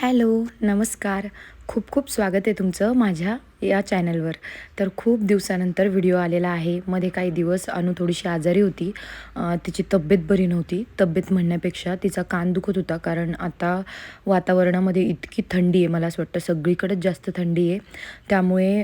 Hello नमस्कार. खूप खूप स्वागत आहे तुमचं माझ्या या चॅनलवर. तर खूप दिवसानंतर व्हिडिओ आलेला आहे. मध्ये काही दिवस अनु थोडीशी आजारी होती. तिची तब्येत बरी नव्हती. तब्येत म्हणण्यापेक्षा तिचा कान दुखत होता. कारण आता वातावरणामध्ये इतकी थंडी आहे. मला असं वाटतं सगळीकडेच जास्त थंडी आहे. त्यामुळे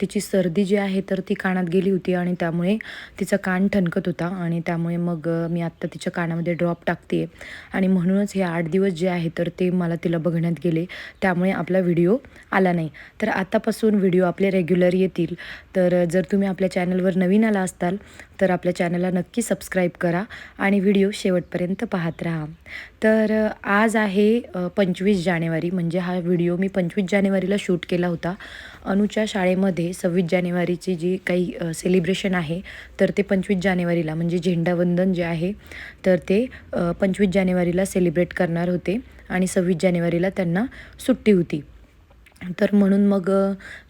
तिची सर्दी जी आहे तर ती कानात गेली होती आणि त्यामुळे तिचा कान ठणकत होता. आणि त्यामुळे मग मी आत्ता तिच्या कानामध्ये ड्रॉप टाकते आणि म्हणूनच हे आठ दिवस जे आहे तर ते मला तिला बघण्यात गेले. त्यामुळे आपला व्हिडिओ आला नाही. तर आतापासून व्हिडिओ आपले रेग्युलर येतील. तर जर तुम्ही आपल्या चॅनलवर नवीन आला असताल तर आपल्या चॅनलला नक्की सबस्क्राईब करा आणि व्हिडिओ शेवटपर्यंत पाहत राहा. तर आज आहे पंचवीस जानेवारी. म्हणजे हा व्हिडिओ मी पंचवीस जानेवारीला शूट केला होता. अनुच्या शाळेमध्ये सव्वीस जानेवारीची जी काही सेलिब्रेशन आहे तर ते पंचवीस जानेवारीला. म्हणजे झेंडावंदन जे आहे तर ते पंचवीस जानेवारीला सेलिब्रेट करणार होते आणि सव्वीस जानेवारीला त्यांना सुट्टी होती. तर म्हणून मग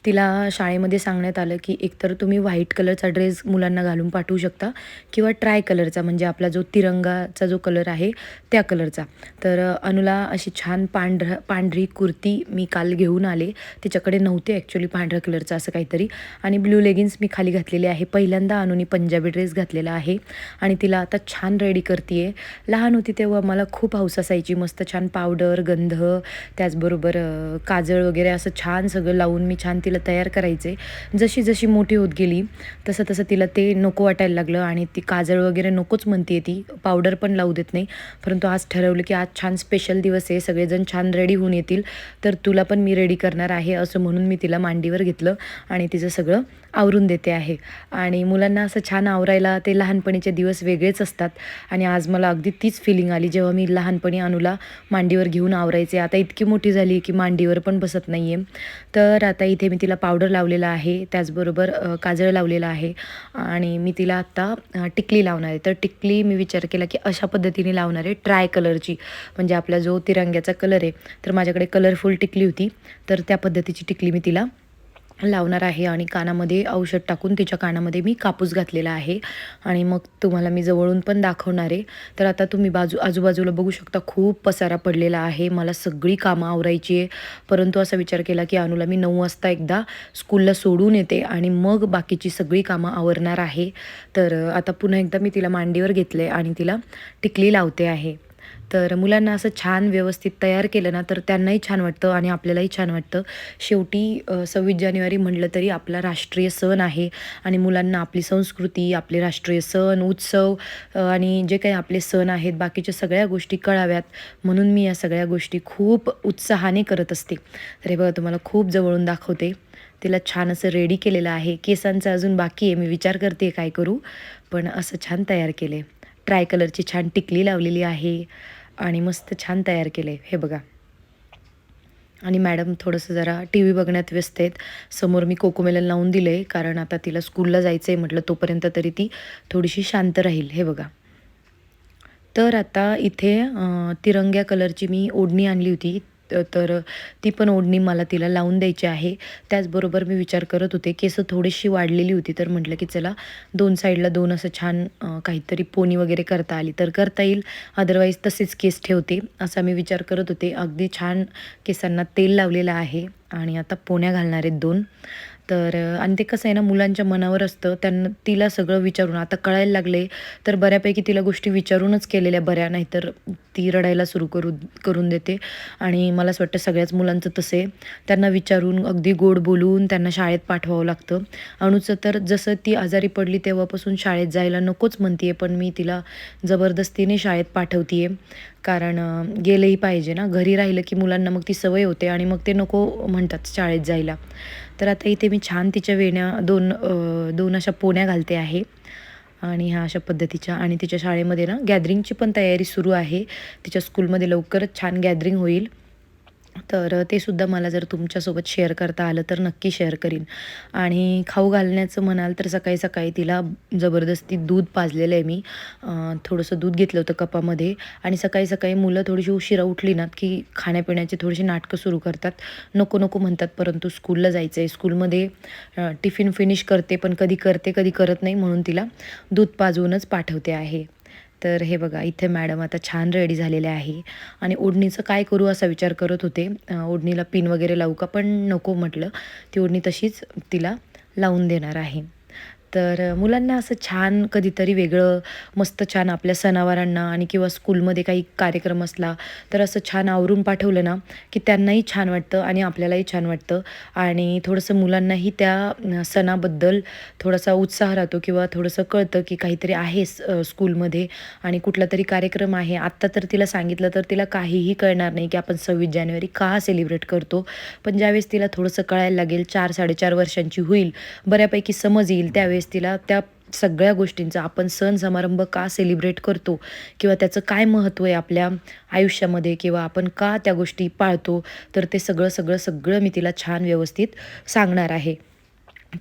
तिला शाळेमध्ये सांगण्यात आलं की एकतर तुम्ही व्हाईट कलरचा ड्रेस मुलांना घालून पाठवू शकता किंवा ट्राय कलरचा म्हणजे आपला जो तिरंगाचा जो कलर आहे त्या कलरचा. तर अनुला अशी छान पांढर पांढरी कुर्ती मी काल घेऊन आले. तिच्याकडे नव्हते ॲक्च्युली पांढऱ्या कलरचं असं काहीतरी. आणि ब्लू लेगिन्स मी खाली घातलेले आहे. पहिल्यांदा अनुनी पंजाबी ड्रेस घातलेला आहे. आणि तिला आता छान रेडी करते आहे लहान होती तेव्हा मला खूप हौस असायची. मस्त छान पावडर गंध त्याचबरोबर काजळ वगैरे असं छान सगळं लावून मी छान तिला तयार करायचे. जशी जशी मोठी होत गेली तसं तसं तिला ते नको वाटायला लागलं आणि ती काजळ वगैरे नकोच म्हणते ती. पावडर पण लावू देत नाही. परंतु आज ठरवलं की आज छान स्पेशल दिवस आहे. सगळेजण छान रेडी होऊन येतील. तर तुला पण मी रेडी करणार आहे असं म्हणून मी तिला मांडीवर घेतलं आणि तिचं सगळं आवरून देते आहे. आणि मुलांना असं छान आवरायला ते लहानपणीचे दिवस वेगळेच असतात. आणि आज मला अगदी तीच फिलिंग आली जेव्हा मी लहानपणी अनुला मांडीवर घेऊन आवरायचे. आता इतकी मोठी झाली की मांडीवर पण बसत नाही आहे तर आता इथे मी तिला पावडर लावलेला आहे. त्याचबरोबर काजळ लावलेलं आहे. आणि मी तिला आत्ता टिकली लावणार आहे. तर टिकली मी विचार केला की अशा पद्धतीने लावणार आहे ट्राय कलरची. म्हणजे आपला जो तिरंग्याचा कलर आहे तर माझ्याकडे कलरफुल टिकली होती. तर त्या पद्धतीची टिकली मी तिला लावणार आहे आणि कानामध्ये औषध टाकून तिच्या कानामध्ये मी कापूस घातलेला आहे. आणि मग तुम्हाला मी जवळून पण दाखवणार आहे. तर आता तुम्ही बाजू आजूबाजूला बघू शकता खूप पसारा पडलेला आहे. मला सगळी कामं आवरायची आहे. परंतु असा विचार केला की अनुला मी नऊ वाजता एकदा स्कूलला सोडून येते आणि मग बाकीची सगळी कामं आवरणार आहे. तर आता पुन्हा एकदा मी तिला मांडीवर घेतले आणि तिला टिकली लावते आहे. तर मुलांना असं छान व्यवस्थित तयार केलं ना तर त्यांनाही छान वाटतं आणि आपल्यालाही छान वाटतं. शेवटी सव्वीस जानेवारी म्हटलं तरी आपला राष्ट्रीय सण आहे आणि मुलांना आपली संस्कृती आपले राष्ट्रीय सण उत्सव आणि जे काही आपले सण आहेत बाकीच्या सगळ्या गोष्टी कळाव्यात. म्हणून मी या सगळ्या गोष्टी खूप उत्साहाने करत असते. तर हे बघा तुम्हाला खूप जवळून दाखवते. तिला छान असं रेडी केलेलं आहे. केसांचं अजून बाकी आहे. मी विचार करते काय करू. पण असं छान तयार केले ट्राय कलरची छान टिकली लावलेली आहे. आणि मस्त छान तयार केलं आहे हे बघा. आणि मॅडम थोडंसं जरा टी व्ही बघण्यात व्यस्त आहेत. समोर मी कोकोमेलन लावून दिलं आहे कारण आता तिला स्कूलला जायचं आहे म्हटलं तोपर्यंत तरी ती थोडीशी शांत राहील हे बघा. तर आता इथे तिरंग्या कलरची मी ओढणी आणली होती. तर ती पण ओढणी मला तिला लावून द्यायची आहे. त्याचबरोबर मी विचार करत होते केस थोडीशी वाढलेली होती तर म्हटलं की चला दोन साईडला दोन असं छान काहीतरी पोनी वगैरे करता आली तर करता येईल. अदरवाईज तसेच केस ठेवते असा मी विचार करत होते. अगदी छान केसांना तेल लावलेलं आहे आणि आता पोण्या घालणार आहेत दोन. तर आणि ते कसं आहे ना मुलांच्या मनावर असतं. त्यांना तिला सगळं विचारून आता कळायला लागले तर बऱ्यापैकी तिला गोष्टी विचारूनच केलेल्या बऱ्या नाहीतर ती रडायला सुरू करू करून देते. आणि मला असं वाटतं सगळ्याच मुलांचं तसं. आहे त्यांना विचारून अगदी गोड बोलून त्यांना शाळेत पाठवावं लागतं. अणूचं तर जसं ती आजारी पडली तेव्हापासून शाळेत जायला नकोच म्हणते पण मी तिला जबरदस्तीने शाळेत पाठवते कारण गेलंही पाहिजे ना. घरी राहिलं की मुलांना मग ती सवय होते आणि मग ते नको म्हणतात शाळेत जायला. तर आता इथे मी छान तिच्या वेण्या दोन दोन अशा पोण्या घालते आहे. आणि ह्या अशा पद्धतीच्या आणि तिच्या शाळेमध्ये ना गॅदरिंगची पण तयारी सुरू आहे. तिच्या स्कूलमध्ये लवकरच छान गॅदरिंग होईल. तर ते सुद्धा मला जर तुमच्यासोबत शेअर करता आलं तर नक्की शेअर करीन. आणि खाऊ घालण्याचं म्हणाल तर सकाळी सकाळी तिला जबरदस्ती दूध पाजलेलं आहे मी. थोडंसं दूध घेतलं होतं कपामध्ये. आणि सकाळी सकाळी मुलं थोडीशी उशिरा उठली ना की खाण्यापिण्याची थोडीशी नाटकं सुरू करतात. नको नको म्हणतात परंतु स्कूलला जायचं आहे स्कूलमध्ये टिफिन फिनिश करते पण कधी करते कधी करत नाही म्हणून तिला दूध पाजवूनच पाठवते आहे. तर हे बघा इथे मॅडम आता छान रेडी झालेले आहे. आणि ओढणीचं काय करू असा विचार करत होते. ओढणीला पिन वगैरे लावू का? पण नको म्हटलं. ती ओढणी तशीच तिला लावून देणार आहे. तर मुलांना असं छान कधीतरी वेगळं मस्त छान आपल्या सणावारांना आणि किंवा स्कूलमध्ये काही कार्यक्रम असला तर असं छान आवरून पाठवलं ना की त्यांनाही छान वाटतं आणि आपल्यालाही छान वाटतं. आणि थोडंसं मुलांनाही त्या सणाबद्दल थोडासा उत्साह राहतो किंवा थोडंसं कळतं की काहीतरी आहे स्कूलमध्ये आणि कुठला तरी कार्यक्रम आहे. आत्ता तर तिला सांगितलं तर तिला काहीही कळणार नाही की आपण सव्वीस जानेवारी का सेलिब्रेट करतो. पण ज्यावेळेस तिला थोडंसं कळायला लागेल चार साडेचार वर्षांची होईल बऱ्यापैकी समज येईल त्यावेळेस तिला त्या सगळ्या गोष्टींचा आपण सण समारंभ का सेलिब्रेट करतो? किंवा त्याचं काय महत्त्व आहे आपल्या आयुष्यामध्ये? किंवा आपण का त्या गोष्टी पाळतो? तर ते सगळं सगळं सगळं मी तिला छान व्यवस्थित सांगणार आहे.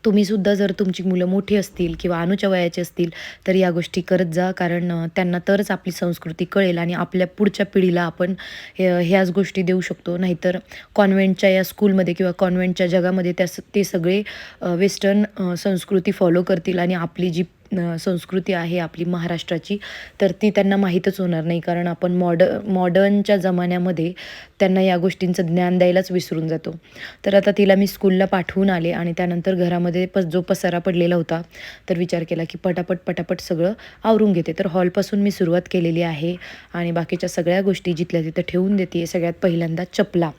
तुम्हीसुद्धा जर तुमची मुलं मोठी असतील किंवा अनुच्या वयाची असतील तर या गोष्टी करत जा. कारण त्यांना तरच आपली संस्कृती कळेल आणि आपल्या पुढच्या पिढीला आपण हे- ह्याच गोष्टी देऊ शकतो. नाहीतर कॉन्व्हेंटच्या या स्कूलमध्ये किंवा कॉन्व्हेंटच्या जगामध्ये त्या ते सगळे वेस्टर्न संस्कृती फॉलो करतील आणि आपली जी संस्कृती आहे आपली महाराष्ट्राची तर ती त्यांना माहीतच होणार नाही. कारण आपण मॉड मॉडर्नच्या जमान्यामध्ये त्यांना या गोष्टींचं ज्ञान द्यायलाच विसरून जातो. तर आता तिला मी स्कूलला पाठवून आले आणि त्यानंतर घरामध्ये पस जो पसारा पडलेला होता तर विचार केला की पटापट पटापट सगळं आवरून घेते. तर हॉलपासून मी सुरुवात केलेली आहे आणि बाकीच्या सगळ्या गोष्टी जिथल्या तिथं ठेवून देते सगळ्यात पहिल्यांदा चपला.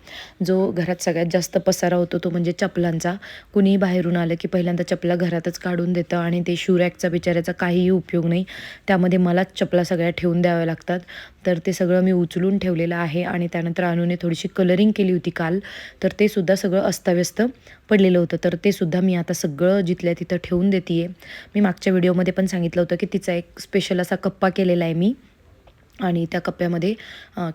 जो घरात सगळ्यात जास्त पसारा होतो तो म्हणजे चपलांचा. कुणीही बाहेरून आलं की पहिल्यांदा चपला घरातच काढून देतं आणि ते शूरॅकचा बिचाऱ्याचा काहीही उपयोग नाही. त्यामध्ये मलाच चपला सगळ्या ठेवून द्याव्या लागतात. तर ते सगळं मी उचलून ठेवलेलं आहे आणि त्यानंतर अनुने थोडीशी कलरिंग केली होती काल. तर ते सुद्धा सगळं अस्ताव्यस्त पडलेलं होतं. तर ते सुद्धा मी आता सगळं जिथल्या तिथं ठेवून देते मी मागच्या व्हिडिओमध्ये पण सांगितलं होतं की तिचा एक स्पेशल असा कप्पा केलेला आहे मी. आणि त्या कप्प्यामध्ये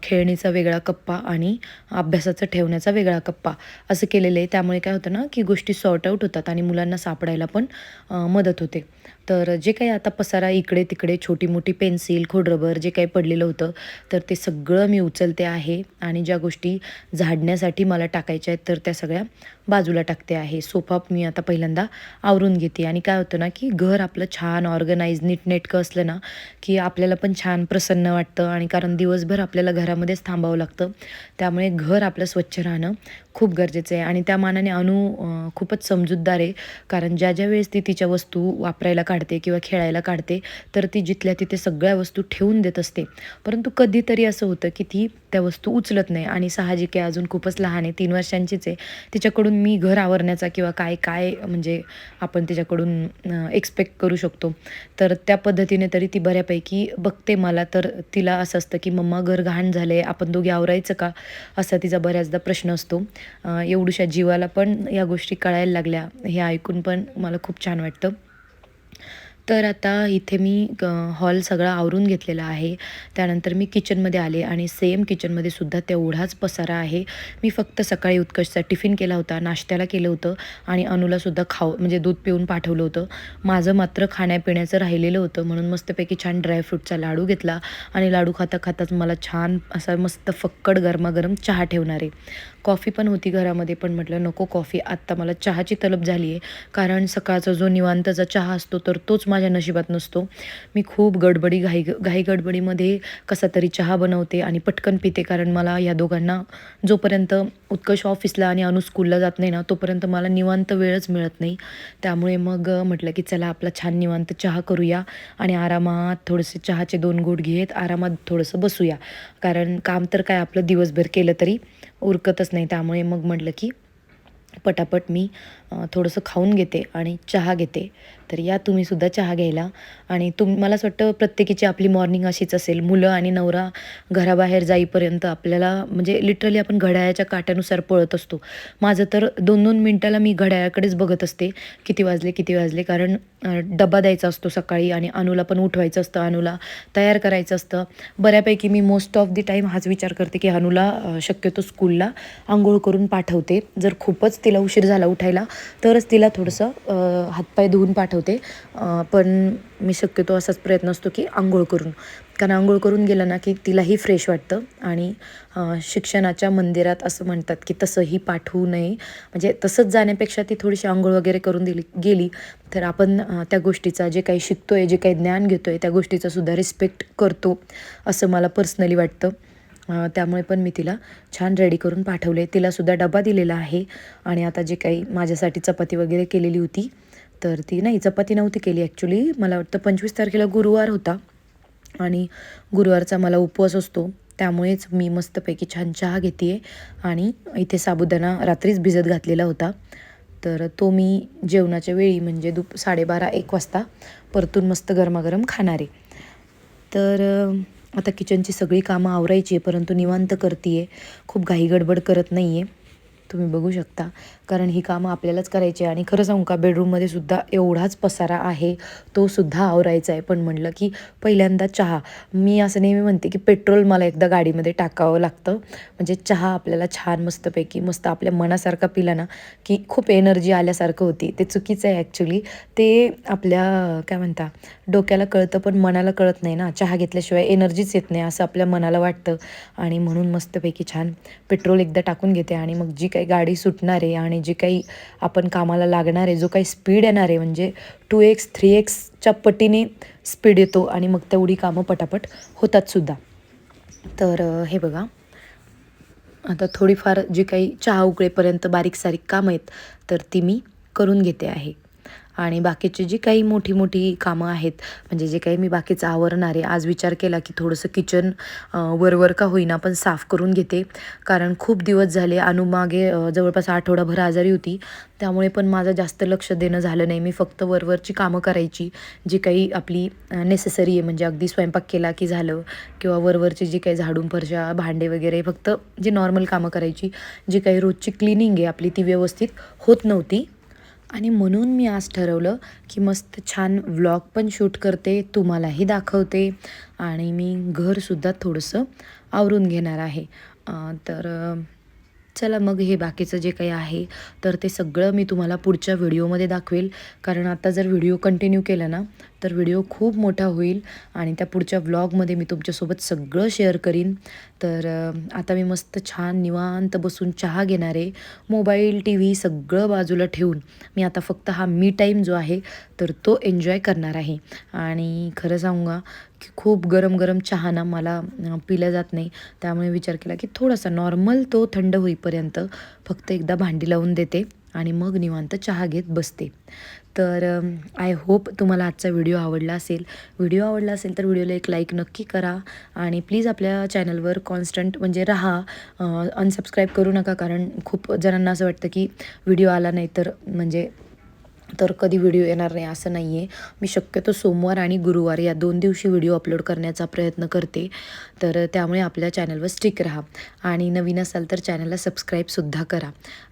खेळणीचा वेगळा कप्पा आणि अभ्यासाचं ठेवण्याचा वेगळा कप्पा असं केलेलं आहे. त्यामुळे काय होतं ना की गोष्टी सॉर्ट आऊट होतात आणि मुलांना सापडायला पण मदत होते. तर जे काही आता पसारा इकडे तिकडे छोटी मोठी पेन्सिल खोडरबर जे काही पडलेलं होतं तर ते सगळं मी उचलते आहे. आणि ज्या गोष्टी झाडण्यासाठी मला टाकायच्या आहेत तर त्या सगळ्या बाजूला टाकते आहे. सोफा मी आता पहिल्यांदा आवरून घेते. आणि काय होतं ना की घर आपलं छान ऑर्गनाईज नीटनेटकं असलं ना की आपल्याला पण छान प्रसन्न वाटतं. आणि कारण दिवसभर आपल्याला घरामध्येच थांबावं लागतं. त्यामुळे घर आपलं स्वच्छ राहणं खूप गरजेचं आहे. आणि त्या मानाने अनु खूपच समजूतदार आहे. कारण ज्या ज्या वेळेस ती तिच्या वस्तू वापरायला काढते किंवा खेळायला काढते तर ती जिथल्या तिथे सगळ्या वस्तू ठेवून देत असते. परंतु कधीतरी असं होतं की ती त्या वस्तू उचलत नाही. आणि साहजिक आहे अजून खूपच लहान आहे तीन वर्षांचीच आहे. तिच्याकडून मी घर आवरण्याचा किंवा काय काय म्हणजे आपण तिच्याकडून एक्सपेक्ट करू शकतो. तर त्या पद्धतीने तरी ती बऱ्यापैकी बघते मला. तर तिला असं असतं की मम्मा घर घाण झाले आपण दोघे आवरायचं का? असा तिचा बऱ्याचदा प्रश्न असतो. एवढूशा जीवाला पण या गोष्टी कळायला लागल्या हे ऐकून पण मला खूप छान वाटतं. तर आता इथे मी हॉल सगळा आवरून घेतलेला आहे. त्यानंतर मी किचनमध्ये आले आणि सेम किचनमध्ये सुद्धा तेवढाच पसारा आहे. मी फक्त सकाळी उत्कर्षचा टिफिन केला होता नाश्त्याला केलं होतं आणि अनुलासुद्धा खाऊ म्हणजे दूध पिऊन पाठवलं होतं. माझं मात्र खाण्यापिण्याचं राहिलेलं होतं म्हणून मस्तपैकी छान ड्रायफ्रूटचा लाडू घेतला आणि लाडू खाता खाताच मला छान असा मस्त फक्कड गरमागरम चहा ठेवणार. आहे कॉफी पण होती घरामध्ये पण म्हटलं नको कॉफी आत्ता मला चहाची तलब झाली आहे कारण सकाळचा जो निवांतचा चहा असतो तर तोच माझ्या नशिबात नसतो. मी खूप गडबडी घाई घाई गडबडीमध्ये कसा तरी चहा बनवते आणि पटकन पिते. कारण मला या दोघांना जोपर्यंत उत्कर्ष ऑफिसला आणि अनु स्कूलला जात नाही ना तोपर्यंत मला निवांत वेळच मिळत नाही. त्यामुळे मग म्हटलं की चला आपला छान निवांत चहा करूया आणि आरामात थोडेसे चहाचे दोन घोट घेत आरामात थोडंसं बसूया. कारण काम तर काय आपलं दिवसभर केलं तरी उरकतच नाही. त्यामुळे मग म्हटलं की पटापट मी थोडंसं खाऊन घेते आणि चहा घेते. तर या तुम्हीसुद्धा चहा घ्यायला. आणि तुम मला असं वाटतं प्रत्येकीची आपली मॉर्निंग अशीच असेल. मुलं आणि नवरा घराबाहेर जाईपर्यंत आपल्याला म्हणजे लिटरली आपण घड्याळाच्या काट्यानुसार पळत असतो. माझं तर दोन दोन मिनटाला मी घड्याळाकडेच बघत असते. किती वाजले किती वाजले? कारण डबा द्यायचा असतो सकाळी आणि अनुला पण उठवायचं असतं. अनुला तयार करायचं असतं. बऱ्यापैकी मी मोस्ट ऑफ दी टाईम हाच विचार करते की अनुला शक्यतो स्कूलला आंघोळ करून पाठवते. जर खूपच तिला उशीर झाला उठायला तरच तिला थोडंसं हातपाय धुवून पाठवते. पण मी शक्यतो असाच प्रयत्न असतो की आंघोळ करून. कारण आंघोळ करून गेलं ना की तिलाही फ्रेश वाटतं आणि शिक्षणाच्या मंदिरात असं म्हणतात की तसंही पाठवू नये. म्हणजे तसंच जाण्यापेक्षा ती थोडीशी आंघोळ वगैरे करून दिली गेली. तर आपण त्या गोष्टीचा जे काही शिकतो आहे जे काही ज्ञान घेतो आहे त्या गोष्टीचा सुद्धा रिस्पेक्ट करतो असं मला पर्सनली वाटतं. त्यामुळे पण मी तिला छान रेडी करून पाठवले. तिलासुद्धा डबा दिलेला आहे. आणि आता जे काही माझ्यासाठी चपाती वगैरे केलेली होती तर ती नाही चपाती नव्हती केली ॲक्च्युली मला वाटतं पंचवीस तारखेला गुरुवार होता. आणि गुरुवारचा मला उपवास असतो. त्यामुळेच मी मस्तपैकी छान चहा घेते आहे आणि इथे साबुदाणा रात्रीच भिजत घातलेला होता. तर तो मी जेवणाच्या वेळी म्हणजे दुप साडेबारा एक वाजता परतून मस्त गरमागरम खाणार. आहे तर आता किचनची सगळी कामं आवरायची आहे परंतु निवांत करते आहे खूप घाई गडबड करत नाही आहे तुम्ही बघू शकता. कारण ही कामं आपल्यालाच करायची आहे आणि खरं सांगू का बेडरूममध्ये सुद्धा एवढाच पसारा आहे तो सुद्धा आवरायचा आहे. पण म्हणलं की पहिल्यांदा चहा. मी असं नेहमी म्हणते की पेट्रोल मला एकदा गाडीमध्ये टाकावं लागतं. म्हणजे चहा आपल्याला छान मस्तपैकी मस्त आपल्या मनासारखा पिला ना की खूप एनर्जी आल्यासारखं होती. ते चुकीचं आहे ॲक्च्युली ते आपल्या काय म्हणता डोक्याला कळतं पण मनाला कळत नाही ना. चहा घेतल्याशिवाय एनर्जीच येत नाही असं आपल्या मनाला वाटतं. आणि म्हणून मस्तपैकी छान पेट्रोल एकदा टाकून घेते आणि मग जी काही गाडी सुटणार आहे आणि जी काही आपण कामाला लागणार आहे जो काही स्पीड येणार आहे म्हणजे टू एक्स थ्री एक्सच्या पटीने स्पीड येतो आणि मग तेवढी कामं पटापट होतात सुद्धा. तर हे बघा. आता थोडीफार जी काही चहा उकळेपर्यंत बारीक सारीक कामं आहेत तर ती मी करून घेते आहे. आणि बाकीची जी काही मोठी मोठी कामं आहेत म्हणजे जे काही मी बाकीचं आवरणार आहे आज विचार केला की थोडंसं किचन वरवर का होईना पण साफ करून घेते. कारण खूप दिवस झाले अनुमागे जवळपास आठवडाभर आजारी होती. त्यामुळे पण माझं जास्त लक्ष देणं झालं नाही. मी फक्त वरवरची कामं करायची जी काही आपली नेसेसरी आहे. म्हणजे अगदी स्वयंपाक केला की झालं किंवा वरवरची जी काही झाडून फरशा भांडे वगैरे फक्त जी नॉर्मल कामं करायची जी काही रोजची क्लिनिंग आहे आपली ती व्यवस्थित होत नव्हती. आणि म्हणून मी आज ठरवलं की मस्त छान व्लॉग पण शूट करते तुम्हालाही दाखवते आणि मी घरसुद्धा थोडंसं आवरून घेणार आहे. तर चला मग हे बाकीचं जे काही आहे तर ते सगळं मी तुम्हाला पुढच्या व्हिडिओमध्ये दाखवेल. कारण आता जर व्हिडिओ कंटिन्यू केला ना तर व्हिडिओ खूप मोठा होईल आणि त्या पुढच्या व्लॉगमध्ये मी तुमच्यासोबत सगळं शेअर करीन. तर आता मी मस्त छान निवांत बसून चहा घेणार आहे. मोबाईल टी व्ही सगळं बाजूला ठेवून मी आता फक्त हा मी टाईम जो आहे तर तो एन्जॉय करणार आहे. आणि खरं सांगू का की खूप गरम गरम चहा ना मला पिला जात नाही. त्यामुळे विचार केला की थोडासा नॉर्मल तो थंड होईपर्यंत फक्त एकदा भांडी लावून देते. आणि मग निवांत चहा घेत बसते. तर आय होप तुम्हाला आजचा व्हिडिओ आवडला असेल. व्हिडिओ आवडला असेल तर व्हिडिओला एक लाईक नक्की करा आणि प्लीज आपल्या चॅनलवर कॉन्स्टंट म्हणजे राहा. अनसबस्क्राईब करू नका कारण खूप जणांना असं वाटतं की व्हिडिओ आला नाही तर म्हणजे तर कधी व्हिडिओ येणार नाही असं नाही आहे मी शक्यतो सोमवार आणि गुरुवार या दोन दिवशी व्हिडिओ अपलोड करण्याचा प्रयत्न करते. तर त्यामुळे आपल्या चॅनलवर स्टिक राहा. आणि नवीन असाल तर चॅनलला सबस्क्राईबसुद्धा करा.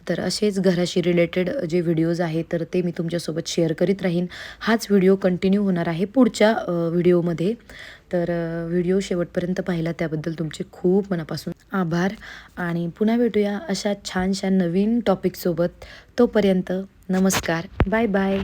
तर असेच घराशी रिलेटेड जे व्हिडिओज आहेत तर ते मी तुमच्यासोबत शेअर करीत राहीन. हाच व्हिडिओ कंटिन्यू होणार आहे पुढच्या व्हिडिओमध्ये. तर व्हिडिओ शेवटपर्यंत पाहिला त्याबद्दल तुमचे खूप मनापासून आभार. आणि पुन्हा भेटूया अशा छानशा नवीन टॉपिकसोबत तोपर्यंत नमस्कार. Bye bye.